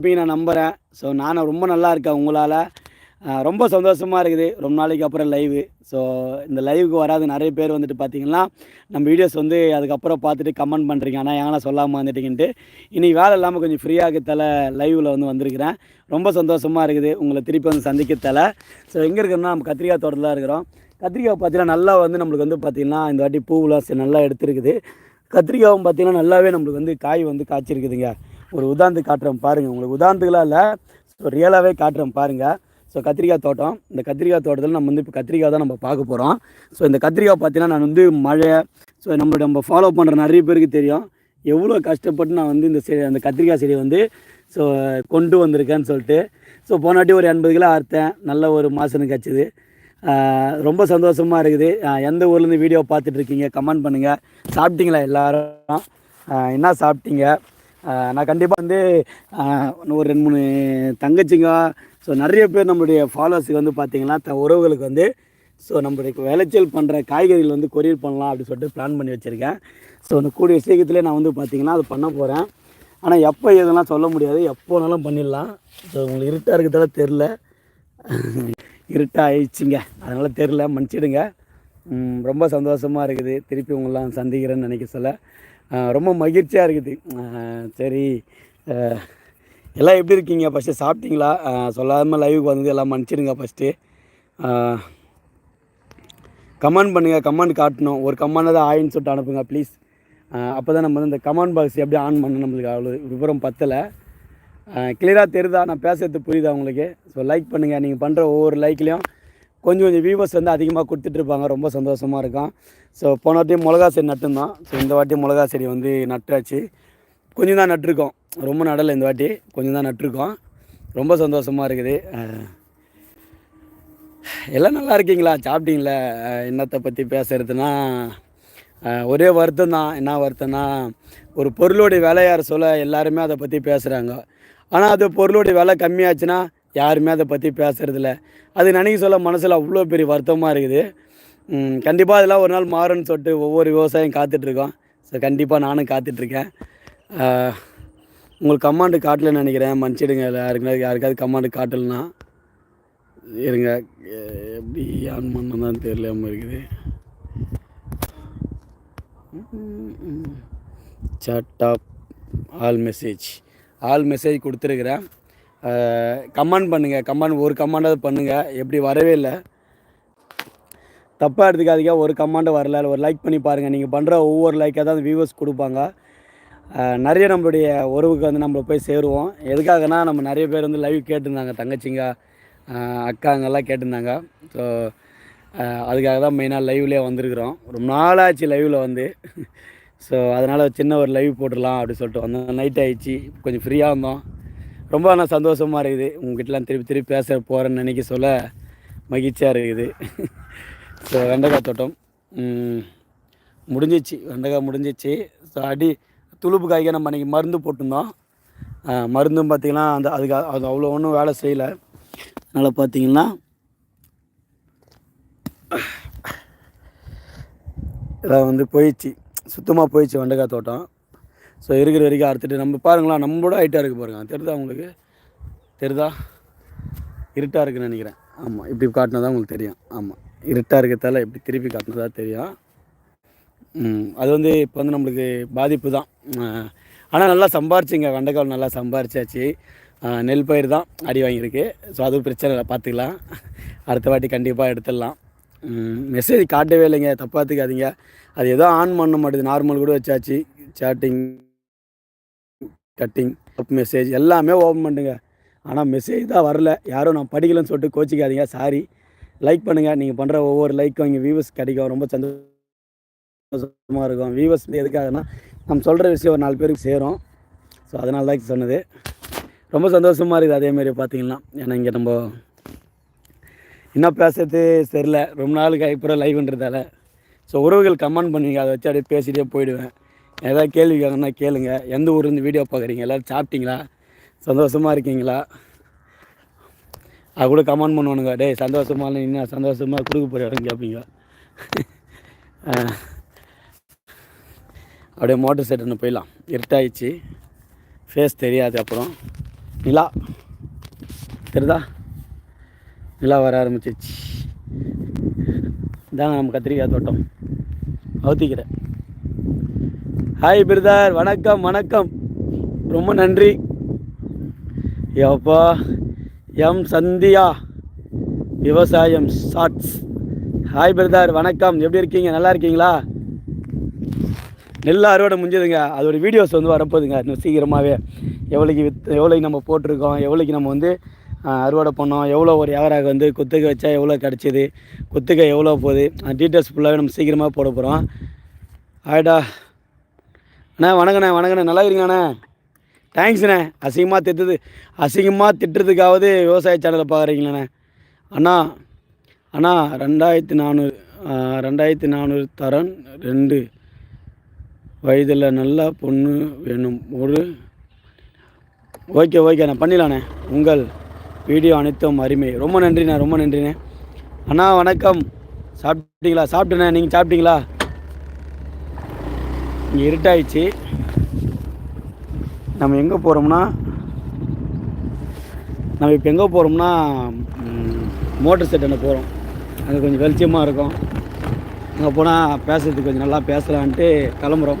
இருப்பீங்க நான் நம்புகிறேன் ஸோ நானும் ரொம்ப நல்லா இருக்கேன் உங்களால். ரொம்ப சந்தோஷமாக இருக்குது. ரொம்ப நாளைக்கு அப்புறம் லைவு ஸோ இந்த லைவுக்கு வராது. நிறைய பேர் வந்துட்டு பார்த்தீங்கன்னா நம்ம வீடியோஸ் வந்து அதுக்கப்புறம் பார்த்துட்டு கமெண்ட் பண்ணுறீங்க ஆனால் ஏன்னா சொல்லாமல் வந்துட்டீங்கன்ட்டு. இன்றைக்கி வேலை இல்லாமல் கொஞ்சம் ஃப்ரீயாக தலை லைவில் வந்து வந்திருக்கிறேன். ரொம்ப சந்தோஷமாக இருக்குது. உங்களை திருப்பி வந்து சந்திக்க தலை. ஸோ எங்கே இருக்கிறோம்னா நம்ம கத்திரிக்காய் தோட்டத்தில் தான் இருக்கிறோம். கத்திரிக்காய் பார்த்தீங்கன்னா நல்லா வந்து நம்மளுக்கு வந்து பார்த்திங்கன்னா இந்த வாட்டி பூவெலாம் சரி நல்லா எடுத்துருக்குது. கத்திரிக்காவும் பார்த்திங்கன்னா நல்லாவே நம்மளுக்கு வந்து காய் வந்து காய்ச்சிருக்குதுங்க. ஒரு உதாரணத்துக்கு காட்டுறேன் பாருங்கள் உங்களுக்கு உதாரணத்துக்குலாம் இல்லை. ஸோ ரியலாகவே காட்டுறேன் பாருங்கள் ஸோ கத்திரிக்காய் தோட்டம். இந்த கத்திரிக்காய் தோட்டத்தில் நம்ம வந்து இப்போ கத்திரிக்காய் தான் நம்ம பார்க்க போகிறோம் ஸோ இந்த கத்திரிக்காய் பார்த்தீங்கன்னா நான் வந்து மழை ஸோ நம்மளோட நம்ம ஃபாலோ பண்ணுற நிறைய பேருக்கு தெரியும். எவ்வளோ கஷ்டப்பட்டு நான் வந்து இந்த செடி அந்த கத்திரிக்காய் செடியை வந்து ஸோ கொண்டு வந்திருக்கேன்னு சொல்லிட்டு. ஸோ போனாட்டி ஒரு எண்பது கிலோ அறுத்தேன். நல்ல ஒரு மாசனுக்கு கிடச்சிது ரொம்ப சந்தோஷமாக இருக்குது. எந்த ஊர்லேருந்து வீடியோ பார்த்துட்ருக்கீங்க கமெண்ட் பண்ணுங்கள் சாப்பிட்டீங்களா எல்லோரும்? என்ன சாப்பிட்டீங்க? நான் கண்டிப்பாக வந்து ஒரு ரெண்டு மூணு தங்கச்சிங்க. ஸோ நிறைய பேர் நம்மளுடைய ஃபாலோவர்ஸுக்கு வந்து பார்த்தீங்கன்னா த உறவுகளுக்கு வந்து ஸோ நம்மளுடைய விளைச்சல் பண்ணுற காய்கறிகள் வந்து கொரியர் பண்ணலாம் அப்படின்னு சொல்லிட்டு பிளான் பண்ணி வச்சுருக்கேன். ஸோ அந்த கூடிய சீக்கிரத்துலேயே நான் வந்து பார்த்தீங்கன்னா அது பண்ண போகிறேன் ஆனால் எப்போ எதெல்லாம் சொல்ல முடியாது. எப்போ வேணாலும் பண்ணிடலாம். ஸோ உங்களுக்கு இருட்டாக இருக்கிறதால தெரில இருட்டாக ஆயிடுச்சுங்க. அதனால் தெரில மன்னிச்சிடுங்க. ரொம்ப சந்தோஷமாக இருக்குது. திருப்பி உங்களெலாம் சந்திக்கிறேன்னு நினைக்க சொல்ல. ரொம்ப மகிழ்ச்சியாக இருக்குது. சரி. எல்லாம் எப்படி இருக்கீங்க? ஃபஸ்ட்டு சாப்பிட்டீங்களா? சொல்லாமல் லைவுக்கு வந்து எல்லாம் மன்னிச்சிடுங்க ஃபஸ்ட்டு கமெண்ட் பண்ணுங்கள் கமெண்ட் காட்டணும். ஒரு கமெண்ட் தான் ஆயின்னு சொல்லிட்டு அனுப்புங்க ப்ளீஸ் அப்போ தான் நம்ம வந்து இந்த கமெண்ட் பாக்ஸ் எப்படி ஆன் பண்ணணும் நம்மளுக்கு அவ்வளோ விவரம் பத்தலை. கிளியராக தெரியுதா? நான் பேசுறது புரியுதா உங்களுக்கு? ஸோ லைக் பண்ணுங்கள் நீங்கள் பண்ணுற ஒவ்வொரு லைக்லேயும் கொஞ்சம் கொஞ்சம் வியூவர்ஸ் வந்து அதிகமாக கொடுத்துட்ருப்பாங்க. ரொம்ப சந்தோஷமாக இருக்கும். ஸோ போன வாட்டி மிளகா செடி நட்டுருந்தோம். ஸோ இந்த வாட்டி மிளகா செடி வந்து நட்டாச்சு. கொஞ்சம் தான் நட்டிருக்கோம். ரொம்ப நடலை இந்த வாட்டி. கொஞ்சம் தான் நட்டிருக்கோம். ரொம்ப சந்தோஷமாக இருக்குது. எல்லாம் நல்லா இருக்கீங்களா? சாப்பிட்டீங்களா? என்னத்தை பற்றி பேசுறதுன்னா ஒரே வருத்தம் தான். என்ன வருத்தம்னா ஒரு பொருளுடைய விலை யார் சொல்ல எல்லாருமே அதை பற்றி பேசுகிறாங்க ஆனால் அது பொருளுடைய விலை கம்மியாச்சுன்னா யாருமே அதை பற்றி பேசுகிறதில்ல அது நினைக்க சொல்ல மனசில் அவ்வளோ பெரிய வருத்தமாக இருக்குது. கண்டிப்பாக அதெல்லாம் ஒரு நாள் மாறும்னு சொல்லிட்டு ஒவ்வொரு விவசாயம் காத்துட்ருக்கோம் ஸோ கண்டிப்பாக நானும் காத்துட்ருக்கேன் உங்களுக்கு கமாண்டு காட்டலன்னு நினைக்கிறேன். மன்னிச்சிடுங்க யாருக்குனா யாருக்காவது கமாண்டு காட்டலனா இருங்க. எப்படி ஆன் பண்ணதான் தெரியாமல் இருக்குது. Chat app all message all message கொடுத்துருக்குறேன். கமெண்ட் பண்ணுங்கள் கமெண்ட் ஒரு கமெண்டாவது பண்ணுங்கள் எப்படி வரவே இல்லை. தப்பாக எடுத்துக்காதீங்க ஒரு கமெண்ட் வரல. ஒரு லைக் பண்ணி பாருங்கள் நீங்கள் பண்ணுற ஒவ்வொரு லைக்காக தான் வியூவர்ஸ் கொடுப்பாங்க. நிறைய நம்மளுடைய உறவுக்கு வந்து நம்மளை போய் சேருவோம். எதுக்காகனா நம்ம நிறைய பேர் வந்து லைவ் கேட்டிருந்தாங்க தங்கச்சிங்க அக்காங்கெல்லாம் கேட்டிருந்தாங்க. ஸோ அதுக்காக தான் மெயினாக லைவ்லேயே வந்திருக்கிறோம். ரொம்ப நாளாச்சு லைவில் வந்து. ஸோ அதனால் சின்ன ஒரு லைவ் போட்டுடலாம் அப்படின்னு சொல்லிட்டு வந்தோம். நைட் ஆயிடுச்சு. கொஞ்சம் ஃப்ரீயாக இருந்தோம். ரொம்ப ஆனால் சந்தோஷமாக இருக்குது. உங்ககிட்டலாம் திருப்பி திருப்பி பேச போகிறேன்னு நினைக்க சொல்ல மகிழ்ச்சியாக இருக்குது. ஸோ வெண்டைக்காய் தோட்டம். முடிஞ்சிச்சு. வெண்டைக்காய் முடிஞ்சிச்சு. ஸோ அடி துளுப்பு காய்க்கு நம்ம அன்றைக்கி மருந்து போட்டிருந்தோம். மருந்தும் பார்த்திங்கன்னா அந்த அதுக்கு அது அவ்வளோ ஒன்றும் வேலை செய்யலை. அதனால் பார்த்திங்கன்னா இதான் வந்து போயிடுச்சு. சுத்தமாக போயிடுச்சு வெண்டைக்காய் தோட்டம். ஸோ இருக்கிற வரைக்கும் அறுத்துட்டு நம்ம பாருங்களா நம்மளோட ஹைட்டாக இருக்குது பாருங்க. தெரிதா உங்களுக்கு? தெரிதா? இருட்டாக இருக்குன்னு நினைக்கிறேன். ஆமாம் இப்படி காட்டினா தான் உங்களுக்கு தெரியும். ஆமாம் இருட்டாக இருக்கிறதால இப்படி திருப்பி காட்டினதா தெரியும். அது வந்து இப்போ வந்து நம்மளுக்கு பாதிப்பு தான். ஆனால் நல்லா சம்பாரிச்சிங்க. வெண்டைக்கால் நல்லா சம்பாரிச்சாச்சு. நெல் பயிர் தான் அடி வாங்கியிருக்கு. ஸோ அதுவும் பிரச்சனை இல்லை பார்த்துக்கலாம். அடுத்த வாட்டி கண்டிப்பாக எடுத்துடலாம். மெசேஜ் காட்டவே இல்லைங்க. தப்பாத்துக்காதீங்க அது ஏதோ ஆன் பண்ண மாட்டேது. நார்மல் கூட வச்சாச்சு. சேட்டிங் கட்டிங் மெசேஜ் எல்லாமே ஓப்பன் பண்ணுங்க ஆனால் மெசேஜ் தான் வரல. யாரும் நான் படிக்கலன்னு சொல்லிட்டு கோச்சிக்காதீங்க. சாரி லைக் பண்ணுங்கள் நீங்கள் பண்ணுற ஒவ்வொரு லைக்கும் இங்கே வியூவர்ஸ் கிடைக்கும். ரொம்ப சந்தோஷமாக இருக்கும். வியூவர்ஸ் எதுக்காகனா நம்ம சொல்கிற விஷயம் ஒரு நாலு பேருக்கு சேரும். ஸோ அதனால தான் சொன்னது. ரொம்ப சந்தோஷமாக இருக்குது அதேமாரி பார்த்தீங்கன்னா. ஏன்னா இங்கே நம்ம என்ன பேசுறது தெரில ரொம்ப நாளுக்கு அப்புறம் லைவ்ன்றதால ஸோ உறவுகள் கமெண்ட் பண்ணுவீங்க. அதை வச்சு அப்படியே பேசிகிட்டே போயிடுவேன். ஏதாவது கேள்வி கேட்கணும்னா கேளுங்க. எந்த ஊர்லேருந்து வீடியோ பார்க்குறீங்க? எல்லோரும் சாப்பிட்டீங்களா? சந்தோஷமாக இருக்கீங்களா? அது கூட கமெண்ட் பண்ணுவானுங்க. டேய் சந்தோஷமா இல்லை இன்னும் சந்தோஷமாக கொடுக்க போகிற கேட்பீங்க அப்படியே மோட்டர் சைடு ஒன்று போயிடலாம். இருட்டாயிடுச்சு. ஃபேஸ் தெரியாது அப்புறம். நிலா. தெரியுதா? நிலா வர ஆரம்பிச்சிச்சு இதாங்க நம்ம கத்திரிக்காய் தோட்டம். அவுத்திக்கிறேன் ஹாய் பிரதர் வணக்கம் வணக்கம். ரொம்ப நன்றி. எப்பா எம் சந்தியா. விவசாயம் ஷார்ட்ஸ் ஹாய் பிரதர் வணக்கம். எப்படி இருக்கீங்க? நல்லா இருக்கீங்களா? நெல் அறுவடை முடிஞ்சதுங்க. அதோட வீடியோஸ் வந்து வரப்போகுதுங்க. இன்னும் சீக்கிரமாகவே எவ்வளோக்கு வித் எவ்வளோக்கு நம்ம போட்டிருக்கோம்? எவ்வளோக்கு நம்ம வந்து அறுவடை பண்ணோம்? எவ்வளோ ஒரு ஏவராக வந்து குத்துக்க வச்சா எவ்வளோ கிடச்சிது? குத்துக்க எவ்வளோ போகுது? டீட்டெயில்ஸ் ஃபுல்லாகவே நம்ம சீக்கிரமாக போட போகிறோம் ஆயிடா. அண்ணா வணக்கண்ணே வணக்கண்ணே. நல்லா இருக்கீங்களாண்ணே? தேங்க்ஸ்ண்ணே அசிங்கமாக திட்டுது. அசிங்கமாக திட்டுறதுக்காவது விவசாய சேனலை பார்க்குறீங்களாண்ணே. அண்ணா அண்ணா ரெண்டாயிரத்தி நானூறு ரெண்டாயிரத்தி நானூறு தரன் ரெண்டு. வயதில் நல்லா பொண்ணு வேணும். ஒரு ஓகே ஓகேண்ணே. பண்ணிடலாண்ணே. உங்கள் வீடியோ அனைத்தும் அருமை. ரொம்ப நன்றிண்ணே ரொம்ப நன்றிண்ணே. அண்ணா வணக்கம். சாப்பிட்டீங்களா? சாப்பிட்டுண்ணே. நீங்கள் சாப்பிட்டீங்களா? இங்கே இருட்டாயிடுச்சு. நம்ம எங்கே போகிறோம்னா நம்ம இப்போ எங்கே போகிறோம்னா மோட்டர் செட் என்ன போகிறோம் அங்கே கொஞ்சம் வெளிச்சமாக இருக்கும். அங்கே போனால் பேசுறதுக்கு கொஞ்சம் நல்லா பேசலான்ட்டு கிளம்புறோம்.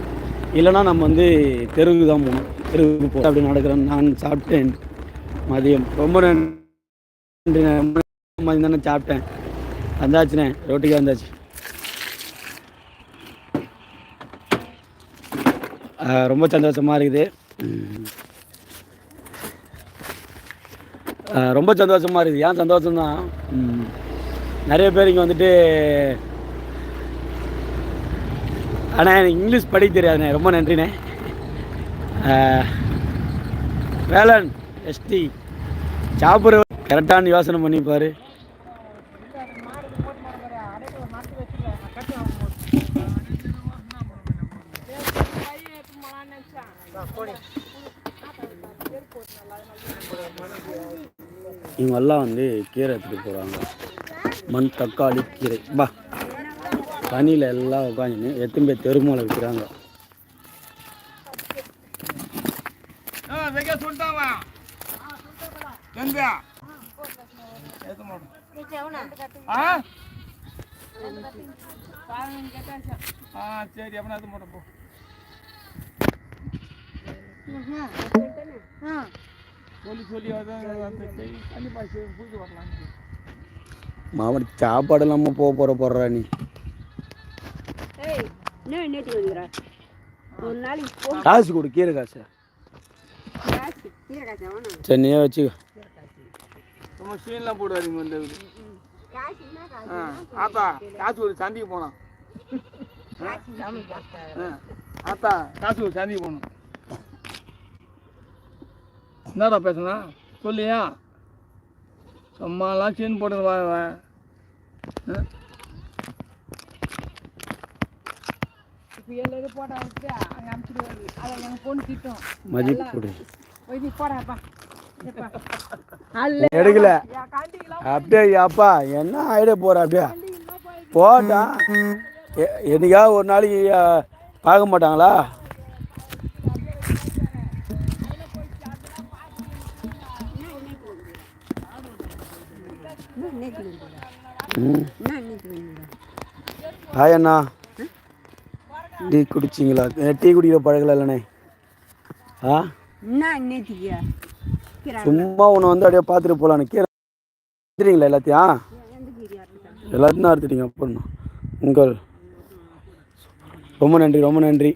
இல்லைன்னா நம்ம வந்து தெருவுக்கு தான் போகணும். தெருவுக்கு போ அப்படி நடக்கிறோம். நான் சாப்பிட்டேன். மதியம். ரொம்ப நன்றி. மதியம் தானே சாப்பிட்டேன். வந்தாச்சுண்ணே. ரோட்டுக்கே வந்தாச்சு. ரொம்ப சந்தோஷமாக இருக்குது. ரொம்ப சந்தோஷமாக இருக்குது. ஏன் சந்தோஷம்தான் நிறைய பேர் இங்கே வந்துட்டு ஆனால் எனக்கு இங்கிலீஷ் படிக்க தெரியாதுண்ணே. ரொம்ப நன்றிண்ணே. வேளாண் எஸ்டி சாப்பிட்ற கரெக்டான யோசனை பண்ணிப்பார். இவங்கெல்லாம் வந்து கீரை எடுத்துகிட்டு போகிறாங்க மண் தக்காளி கீரை. பா தண்ணியில் எல்லாம் உட்காந்துன்னு எத்தனை பேர் தெருமூலை விற்கிறாங்க சரி அப்பனா ஏத்த மாட்டோம் போ. மாவன் சாப்பாடு இல்லாமல் போக போகிற போடுறா நீ. காசு கொடு கீரை காசு. நீயே வச்சுக்கோ. நம்ம சீன்லாம் போடுவாருங்க வந்து காசு என்ன காசு? ஆ ஆத்தா காசு ஒரு சந்திக்கு போனோம் ஆத்தா காசு ஒரு சந்திக்கு போகணும். என்னடா பேசுனா? சொல்லியா? சும்மாலாம் சீன் போட்டு வா வா. ஆ? இப்போ எல்லாரும் போட்டா வச்சு அங்கே அனுப்பிச்சிடுவாரு அதை எங்கள் பொண்ணு திட்டம் மதிப்பு கொடு போய் நீ போடாப்பா எடுக்கல. அப்படியே அப்பா. என்ன ஆயிட போற அப்படியே? போட்டா எ- என்னைக்காவது ஒரு நாளைக்கு பார்க்க மாட்டாங்களா? ஹாய் அண்ணா டீ குடிச்சிங்களா? டீ குடிக்கிற பழகல இல்லைண்ணே. ஆ? சும்மா உன்னை வந்து அப்படியே பார்த்துட்டு போகலான்னு கீரை எடுத்துட்டீங்களா எல்லாத்தையும்? எல்லாத்தையும் தான் எடுத்துட்டீங்க அப்புறம் உங்கள் ரொம்ப நன்றி ரொம்ப நன்றி.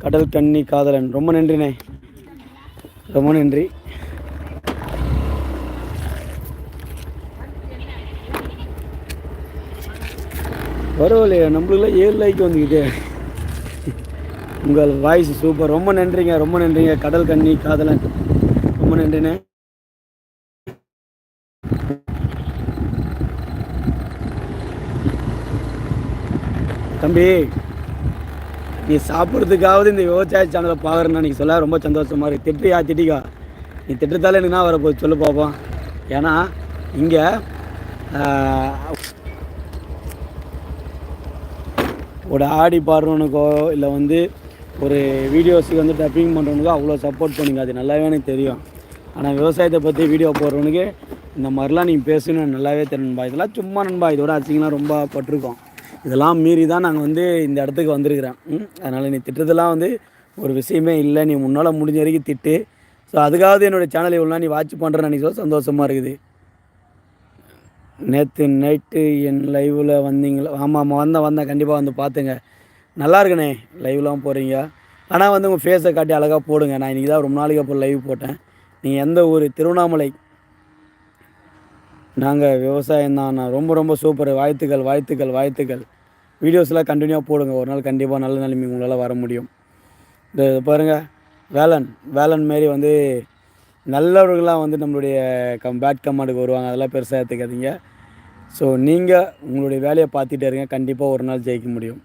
கடல் கன்னி காதலன் ரொம்ப நன்றிண்ணே. ரொம்ப நன்றி. பரவாயில்லையே நம்மளுக்குலாம் ஏழு லைக் வந்துக்கிட்டே உங்கள் வாய்ஸ் சூப்பர் ரொம்ப நன்றிங்க ரொம்ப நன்றிங்க. கடல் கண்ணி காதலன். ரொம்ப நன்றிண்ணே. தம்பி நீ சாப்பிட்றதுக்காவது இந்த விவசாய சேனலை பார்க்குறேன்னு நீ சொல்ல ரொம்ப சந்தோஷமா இருக்குது திட்டியா திட்டிக்கா. நீ திட்டத்தால எனக்கு நான் வரப்போகுது? சொல்லு பார்ப்போம் ஏன்னா இங்கே ஒரு ஆடி பாடுறவனுக்கோ இல்லை வந்து ஒரு வீடியோஸுக்கு வந்து டப்பிங் பண்ணுறவனுக்கோ அவ்வளோ சப்போர்ட் பண்ணுங்க அது நல்லாவே எனக்கு தெரியும். ஆனால் விவசாயத்தை பற்றி வீடியோ போடுறவனுக்கு இந்த மாதிரிலாம் நீங்கள் பேசணும் நல்லாவே தெரியும் நண்பா. இதெல்லாம் சும்மா நண்பா. இதோட அசிங்கலாம் ரொம்ப பட்டிருக்கோம். இதெல்லாம் மீறி தான் நாங்கள் வந்து இந்த இடத்துக்கு வந்திருக்கிறேன். அதனால் நீ திட்டத்தெல்லாம் வந்து ஒரு விஷயமே இல்லை. நீ முன்னால் முடிஞ்ச வரைக்கும் திட்டு. ஸோ அதுக்காவது என்னோடய சேனலை இவ்வளோ நீ வாட்ச் பண்ணுறேன்னு நினைக்கிறோம் சந்தோஷமாக இருக்குது. நேற்று நைட்டு என் லைவில் வந்தீங்களா? ஆமாம் ஆமாம் வந்தேன் வந்தேன். கண்டிப்பாக வந்து பார்த்துங்க நல்லா இருக்குண்ணே லைவ்லாம் போகிறீங்க ஆனால் வந்து உங்கள் ஃபேஸை காட்டி அழகாக போடுங்க. நான் இன்றைக்கி தான் ரொம்ப நாளைக்கு அப்புறம் லைவ் போட்டேன். நீங்கள் எந்த ஊர்? திருவண்ணாமலை. நாங்கள் விவசாயம் தான் ரொம்ப ரொம்ப சூப்பர் வாழ்த்துக்கள் வாழ்த்துக்கள் வாழ்த்துக்கள். வீடியோஸ்லாம் கண்டினியூவாக போடுங்க. ஒரு நாள் கண்டிப்பாக நல்ல நிலைமை உங்களால் வர முடியும். இந்த பாருங்கள் வேலன். வேலன் மாரி வந்து நல்லவர்களாக வந்து நம்மளுடைய கம் பேட் கமாண்டுக்கு வருவாங்க. அதெல்லாம் பெருசாக எடுத்துக்காதீங்க. ஸோ நீங்கள் உங்களுடைய வேலையை பார்த்துட்டே இருங்க. கண்டிப்பாக ஒரு நாள் ஜெயிக்க முடியும்.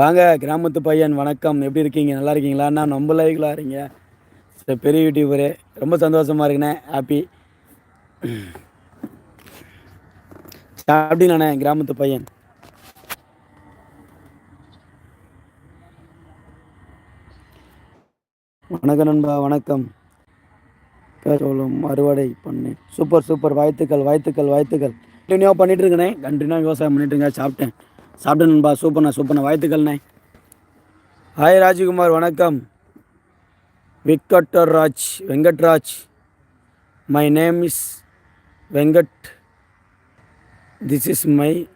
வாங்க கிராமத்து பையன் வணக்கம். எப்படி இருக்கீங்க? நல்லா இருக்கீங்களா? நான் ரொம்ப லைவ்களாக இருக்கீங்க. சரி பெரிய யூடியூபரு. ரொம்ப சந்தோஷமாக இருக்குண்ணே ஹாப்பி சாப்பிட்டீங்களாண்ணே கிராமத்து பையன்? வணக்கம் நண்பா வணக்கம். சொல்லும் அறுவடை பண்ணு. Super super. வாழ்த்துக்கள் வாழ்த்துக்கள் வாழ்த்துக்கள். கண்டினியூவாக பண்ணிட்டு இருக்கேனே கண்டினியூ விவசாயம் பண்ணிட்டு இருக்கேன். சாப்பிட்டேன். சாப்பிட்டேன் நண்பா. சூப்பர்ண்ணா சூப்பர்ண்ணா வாழ்த்துக்கள்ண்ணே. ஹாய் ராஜ்குமார். வணக்கம். Victor Raj Venkatraj. My name is Venkat this is my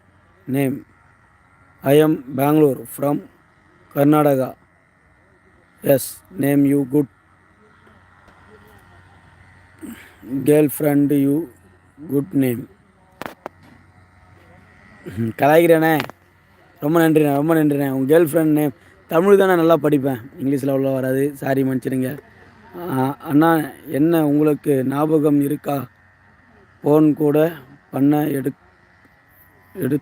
name I am Bangalore from Karnataka yes name you good girl friend you good name கலாய்க்கிறேனே. ரொம்ப நன்றிண்ணே ரொம்ப நன்றிண்ணே. உங்கள் கேர்ள் ஃப்ரெண்ட் நேம் தமிழ் தான் நான் நல்லா படிப்பேன். இங்கிலீஷில் அவ்வளோ வராது சாரி மன்னிச்சிடுங்க. அண்ணா என்ன உங்களுக்கு ஞாபகம் இருக்கா? ஃபோன் கூட பண்ண எடு எடு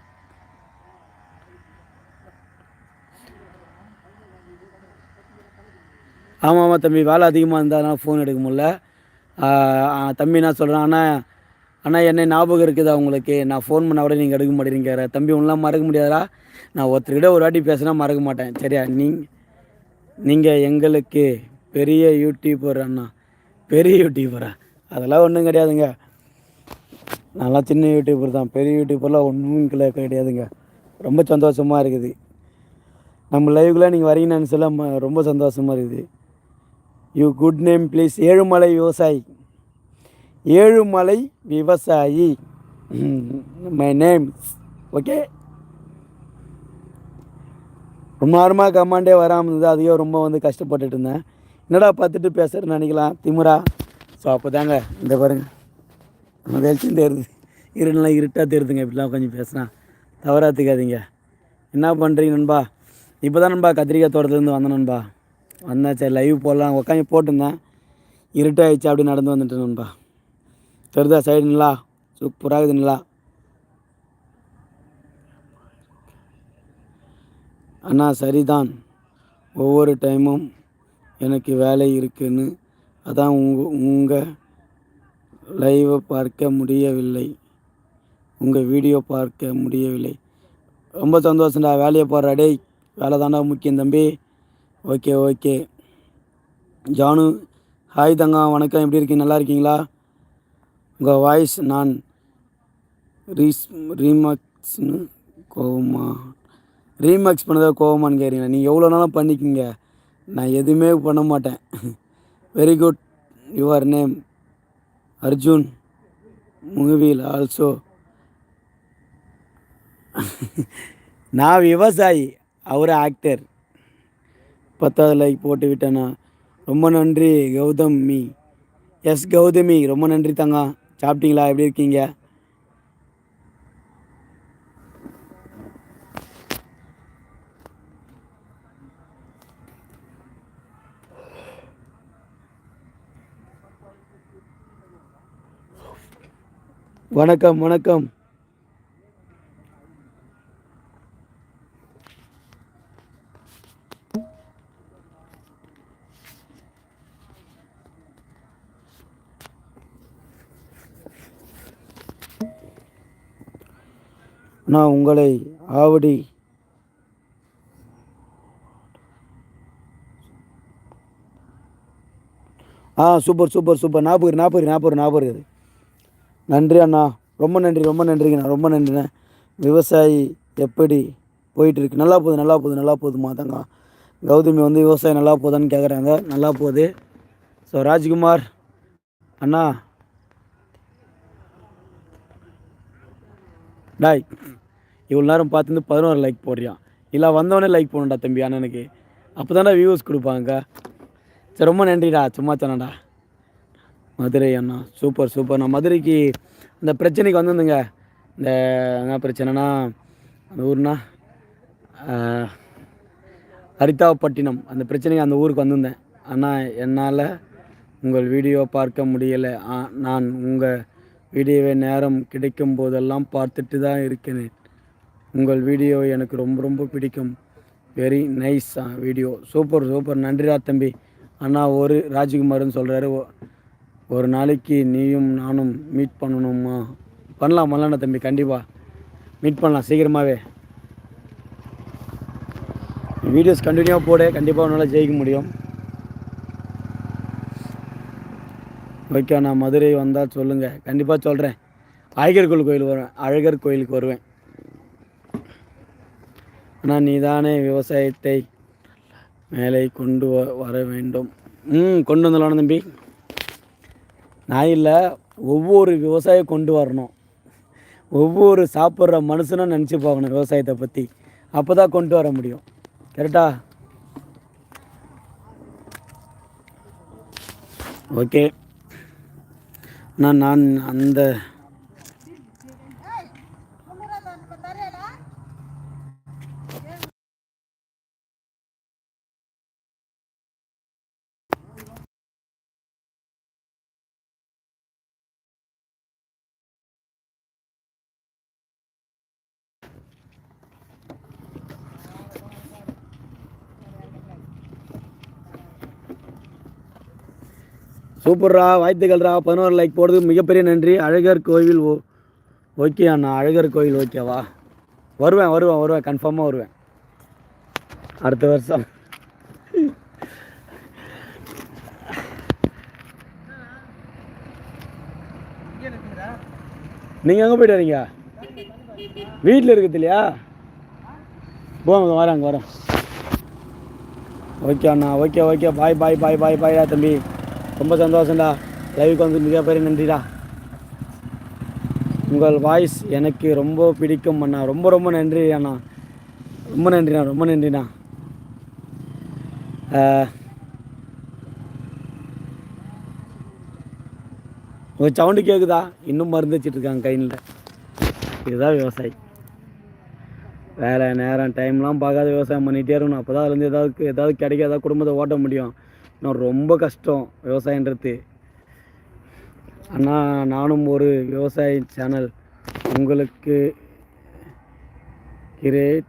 ஆமாம் ஆமாம் தம்பி வேலை அதிகமாக இருந்தால் ஃபோன் எடுக்க முடியல. தம்பி நான் சொல்கிறேன் அண்ணா அண்ணா என்ன ஞாபகம் இருக்குதா உங்களுக்கு நான் ஃபோன் பண்ண கூட நீங்கள் எடுக்க மாட்டேங்கிறீங்க. தம்பி உன்னெலாம் மறக்க முடியாதா நான் ஒருத்தர்கிட்ட ஒரு வாட்டி பேசினா மறக்க மாட்டேன். சரியா? நீங் நீங்கள் எங்களுக்கு பெரிய யூடியூபர் அண்ணா. பெரிய யூடியூபரா அதெல்லாம் ஒன்றும் கிடையாதுங்க. நல்லா சின்ன யூடியூபர் தான். பெரிய யூடியூபர்லாம் ஒன்றும் கிடையாதுங்க. ரொம்ப சந்தோஷமாக இருக்குது. நம்ம லைவுக்குலாம் நீங்கள் வரீங்கன்னு சொல்ல ரொம்ப சந்தோஷமாக இருக்குது. You good name please Ezhumalai விவசாயி. ஏழுமலை விவசாயி. மை நேம் ஓகே ரொம்ப நேரமாக கமாண்டே வராமல் இருந்தது. அதையோ ரொம்ப வந்து கஷ்டப்பட்டுட்டு இருந்தேன். என்னடா பார்த்துட்டு பேசுகிறேன்னு நினைக்கலாம். திமுறா? ஸோ அப்போ தாங்க இந்த பாருங்க. நம்ம வெளிச்சம் தெரியுது இருடெல்லாம் இருட்டாக தெரியுதுங்க இப்படிலாம் கொஞ்சம் பேசுனா. தவறாத்துக்காதீங்க என்ன பண்ணுறீங்க நண்பா? இப்போ தான் நண்பா கத்திரிக்காய் தோட்டத்துலேருந்து வந்தேன் நண்பா. வந்தேன் சரி லைவ் போடலாம். உட்காந்து போட்டிருந்தேன். இருட்டாயிடுச்சு அப்படி நடந்து வந்துட்டேன் நண்பா. தெரிதா சைடுங்களா சூப்பராக இருக்குதுங்களா அண்ணா சரிதான். ஒவ்வொரு டைமும் எனக்கு வேலை இருக்குன்னு. அதான் உங்கள் உங்கள் லைவை பார்க்க முடியவில்லை. உங்கள் வீடியோ பார்க்க முடியவில்லை. ரொம்ப சந்தோஷம்டா வேலையை போடுறா. டேய் வேலை தாண்டா முக்கியம் தம்பி. Okay okay. ஜானு ஹாய் தங்கா வணக்கம். எப்படி இருக்கீங்க? நல்லா இருக்கீங்களா? உங்கள் வாய்ஸ் நான் ரீஸ் ரீமக்ஸ்னு கோவமா ரீமேக்ஸ் பண்ணதாக கோவமான்னு கேட்குறீங்க நீங்கள் எவ்வளோ நாளும் பண்ணிக்கிங்க. நான் எதுவுமே பண்ண மாட்டேன். Very good your name Arjun. மூவியில் ஆல்சோ நான் விவசாயி. அவர் ஆக்டர் பத்தாவது லைக் போட்டு விட்டேண்ணா ரொம்ப நன்றி கௌதமி எஸ் கௌதமி ரொம்ப நன்றி தாங்க. சாப்பிட்டீங்களா? எப்படி இருக்கீங்க? வணக்கம் வணக்கம். நான் உங்களை ஆவடி ஆ சூப்பர் சூப்பர் சூப்பர். நாற்பது நாற்பது நாற்பது நாற்பது இருக்குது நன்றி அண்ணா. ரொம்ப நன்றி ரொம்ப நன்றிங்கண்ணா ரொம்ப நன்றிண்ணே விவசாயி எப்படி போயிட்டுருக்கு? நல்லா போகுது நல்லா போகுது நல்லா போகுதுமா தங்க கௌதமி வந்து விவசாயம் நல்லா போகுதான்னு கேட்குறாங்க நல்லா போகுது. ஸோ ராஜ்குமார் அண்ணா. டாய். இவ்வளோ நேரம் பார்த்துருந்து பதினோரு லைக் போடுறியான் இல்லை வந்தவொடனே லைக் போடணும்டா தம்பி அண்ணனுக்கு. அப்போ தான்டா வியூஸ் கொடுப்பாங்க. சரி ரொம்ப நன்றிடா. சும்மா சொன்னடா மதுரை அண்ணா சூப்பர் சூப்பர் நான் மதுரைக்கு அந்த பிரச்சனைக்கு வந்திருந்தேங்க. இந்த என்ன பிரச்சனைனா அந்த ஊர்னா ஆஹ், ஹரிதாப்பட்டினம் அந்த பிரச்சனைக்கு அந்த ஊருக்கு வந்திருந்தேன். ஆனால் என்னால் உங்கள் வீடியோ பார்க்க முடியலை. ஆ- நான் உங்கள் வீடியோவை நேரம் கிடைக்கும் போதெல்லாம் பார்த்துட்டு தான் இருக்கிறேன் உங்கள் வீடியோ எனக்கு ரொம்ப ரொம்ப பிடிக்கும். Very nice video super super நன்றிடா தம்பி. அண்ணா ஒரு ராஜ்குமார்னு சொல்கிறாரு ஒரு நாளைக்கு நீயும் நானும் மீட் பண்ணணுமா? பண்ணலாம் பண்ணலாம்ண்ணா தம்பி. கண்டிப்பாக மீட் பண்ணலாம் சீக்கிரமாகவே வீடியோஸ் கண்டினியூவாக போடு. கண்டிப்பாக உன்னால் ஜெயிக்க முடியும். ஓகே நான் மதுரை வந்தால் சொல்லுங்கள் கண்டிப்பாக சொல்கிறேன் அழகர் கோயில் கோயில் வருவேன் அழகர் கோயிலுக்கு வருவேன். ஆனால் நீதானே விவசாயத்தை மேலே கொண்டு வ- வர வேண்டும். ம் கொண்டு வந்துடலாம் தம்பி. நான் இல்லை ஒவ்வொரு விவசாயம் கொண்டு வரணும். ஒவ்வொரு சாப்பிட்ற மனுஷனும் நினச்சி பார்க்கணும் விவசாயத்தை பற்றி அப்போ தான் கொண்டு வர முடியும். கரெக்டா? ஓகே. நான் நான் அந்த சூப்பர்ரா வாழ்த்துக்கள்ரா. பதினோரு லைக் போடுறதுக்கு மிகப்பெரிய நன்றி. அழகர் கோவில் ஓ ஓகே அண்ணா. அழகர் கோவில் ஓகேவா வருவேன் வருவேன் வருவேன். கன்ஃபார்மாக வருவேன். அடுத்த வருஷம். நீங்கள் எங்கே போயிட்டு வரீங்க? வீட்டில் இருக்குது இல்லையா? போங்க வரேன் அங்கே வரேன். ஓகே அண்ணா okay okay bye bye bye bye bye தம்பி. ரொம்ப சந்தோஷம்டா. லைவுக்கு வந்து மிகப்பெரிய நன்றிடா. உங்கள் வாய்ஸ் எனக்கு ரொம்ப பிடிக்கும் அண்ணா. ரொம்ப ரொம்ப நன்றி அண்ணா. ரொம்ப நன்றிண்ணா ரொம்ப நன்றிண்ணா. உங்கள் சவுண்டு கேட்குதா இன்னும் மருந்து வச்சிட்டு இருக்காங்க கையில். இதுதான் விவசாயி. வேலை நேரம் டைம்லாம் பார்க்காத விவசாயம் பண்ணிகிட்டே இருக்கணும். அப்போ தான் அதுலேருந்து ஏதாவது ஏதாவது கிடைக்க ஏதாவது குடும்பத்தை ஓட்ட முடியும். இன்னும் ரொம்ப கஷ்டம் விவசாயன்றது அண்ணா நானும் ஒரு விவசாய சேனல் உங்களுக்கு கிரியேட்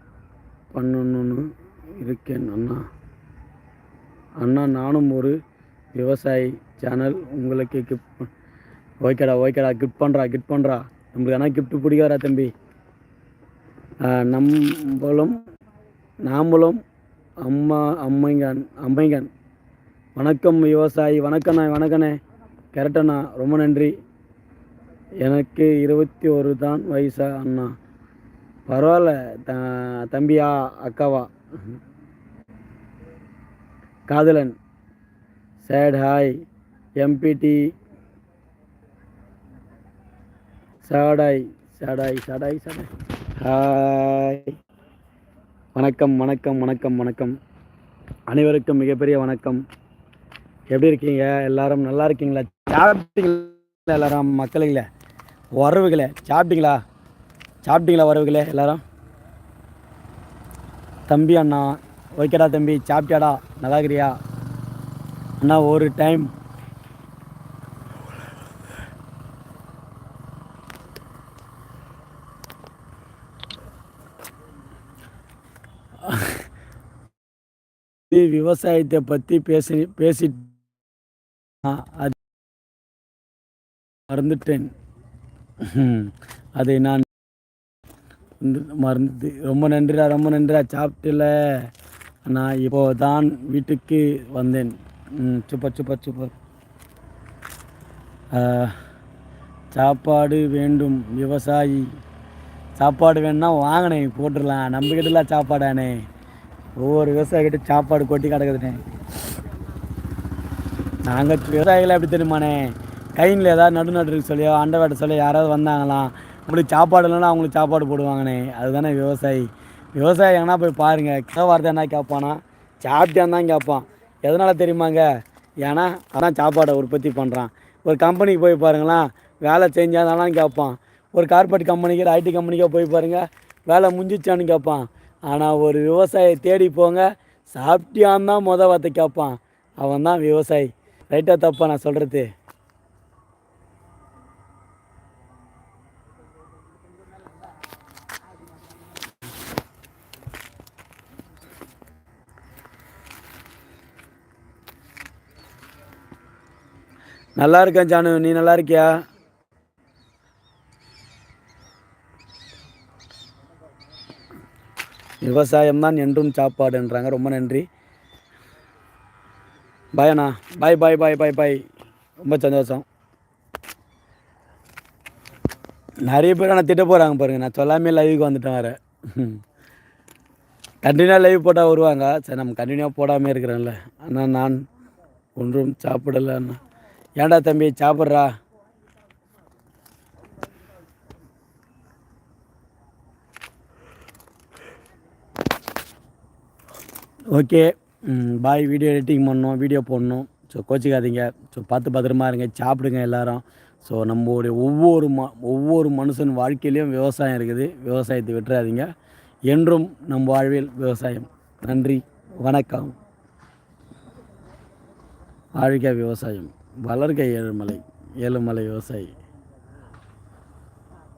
பண்ணணும்னு இருக்கேன் அண்ணா. அண்ணா நானும் ஒரு விவசாயி சேனல் உங்களுக்கு கிஃப்ட் ஓகேடா ஓகேடா கிஃப்ட் பண்ணுறா கிஃப்ட் பண்ணுறா நம்மளுக்கு ஆனால் கிஃப்ட் பிடிக்காதா தம்பி? நம்மளும் நாமளும் அம்மா அம்மைங்கன் அம்மைங்கன் வணக்கம் விவசாயி வணக்கண்ணா வணக்கண்ணே. கரெக்டண்ணா ரொம்ப நன்றி. எனக்கு இருபத்தி ஒரு தான் வயசா அண்ணா. பரவாயில்ல த தம்பியா அக்காவா? காதலன். சேட் ஹாய் எம்பிடி சாடாய் சாடாய் சாடாய் சாடாய் ஹாய் வணக்கம் வணக்கம் வணக்கம் வணக்கம். அனைவருக்கும் மிகப்பெரிய வணக்கம். எப்படி இருக்கீங்க? எல்லாரும் நல்லா இருக்கீங்களா? சாப்பிட்டீங்களா எல்லாரும்? மக்களுங்களே உறவுகளே சாப்பிட்டீங்களா? சாப்பிட்டீங்களா உறவுகளே எல்லாரும்? தம்பி அண்ணா ஓகேடா தம்பி சாப்பிட்டியாடா? நல்லா இருக்கிறியா? அண்ணா ஒரு டைம் விவசாயத்தை பற்றி பேசி பேசிட்டு அது மறந்துட்டேன். அதை நான் மறந்து ரொம்ப நன்றிடா ரொம்ப நன்றிடா சாப்பிட்டல. நான் இப்போ தான் வீட்டுக்கு வந்தேன். ம் சூப்பர் சூப்பர் சூப்பர். சாப்பாடு வேண்டும் விவசாயி. சாப்பாடு வேணும்னா வாங்கினேன் போட்டுடலாம். நம்பிக்கிட்டலாம் சாப்பாடானே. ஒவ்வொரு விவசாயிகிட்ட சாப்பாடு கொட்டி கிடக்குதுனே. நாங்கள் விவசாயிகளை எப்படி தெரியுமாண்ணே? கைனில் ஏதாவது நடு நடுறதுக்கு சொல்லியோ அண்டை வெட்ட சொல்லியோ யாராவது வந்தாங்களாம் உங்களுக்கு சாப்பாடு இல்லைன்னா அவங்களுக்கு சாப்பாடு போடுவாங்கண்ணே. அதுதானே விவசாயி. விவசாயி எங்கன்னா போய் பாருங்கள் கிட்ட வார்த்தை என்ன கேட்பானா? சாப்பிட்டான் தான் கேட்பான். எதனால் தெரியுமாங்க? ஏன்னா அதான் சாப்பாடை உற்பத்தி பண்ணுறான் ஒரு கம்பெனிக்கு போய் பாருங்களேன் வேலை செஞ்சாதானான்னு கேட்பான். ஒரு கார்பரேட் கம்பெனிக்கு ஐடி கம்பெனிக்கோ போய் பாருங்கள் வேலை முடிஞ்சிச்சான்னு கேட்பான். ஆனால் ஒரு விவசாயியை தேடி போங்க சாப்பிட்டியான்னு தான் முத வார்த்தை கேட்பான். அவன் தான் விவசாயி. ரைட்டாக தப்பா நான் சொல்கிறது நல்லா இருக்கேன் ஜானு. நீ நல்லா இருக்கியா? விவசாயம் தான் என்றும் சாப்பாடுன்றாங்க. ரொம்ப நன்றி. பாயண்ணா பாய் பாய் பாய் பாய் பாய் ரொம்ப சந்தோஷம். நிறைய பேர் ஆனால் திட்ட போகிறாங்க பாருங்கள் நான் சொல்லாமே லைவுக்கு வந்துட்டேன் வேறு. கண்டினியூவாக லைவ் போட்டால் வருவாங்க. சரி நம்ம கண்டினியூவாக போடாமல் இருக்கிறேன்ல. ஆனால் நான் ஒன்றும் சாப்பிடல அண்ணா. ஏன்டா தம்பி சாப்பிட்றா? ஓகே பாய் வீடியோ எடிட்டிங் பண்ணணும் வீடியோ போடணும். ஸோ கோச்சிக்காதீங்க. ஸோ பார்த்து பத்திரமா இருங்க. சாப்பிடுங்க எல்லாரும். ஸோ நம்மளுடைய ஒவ்வொரு ம ஒவ்வொரு மனுஷன் வாழ்க்கையிலையும் விவசாயம் இருக்குது. விவசாயத்தை விட்டுறாதீங்க. என்றும் நம் வாழ்வில் விவசாயம். நன்றி. வணக்கம். வாழ்க விவசாயம். வளர்க ஏழுமலை. ஏழுமலை விவசாயி.